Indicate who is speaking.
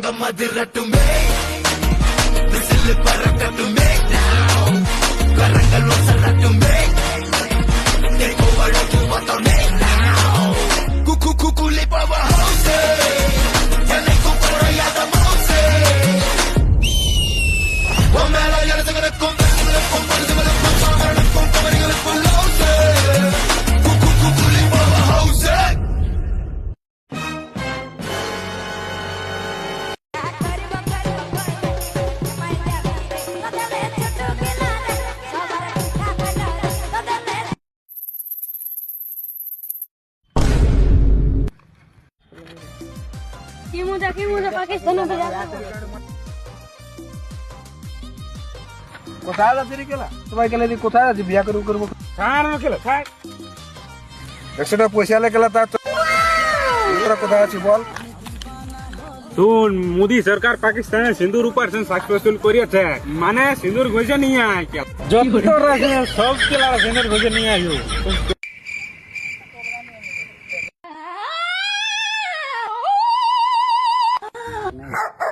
Speaker 1: தங்கம் அதிரட்டுமே whistle பறக்கட்டுமே கரங்கள் வசரட்டுமே. பார்த்தோன்னே. কি মজা কি মজা পাকিস্তানে
Speaker 2: কোথায় যাচ্ছি রে কেলা? সবাই গেলে দি কোথায় যাচ্ছি বিয়া করব করব।
Speaker 3: ছাড় না খেলে ছাড়
Speaker 2: একশো টাকা পয়সা লে তার তো তোরা কোথায় আছি বল।
Speaker 3: শুন মোদি সরকার পাকিস্তানে সিন্দুর উপর से সাকসেসফুল করিয়েছে। মানে সিন্দুর ঘষে নিয়ে আয় যত রাখে সব কেলা সিন্দুর ঘষে নিয়ে আইও Ha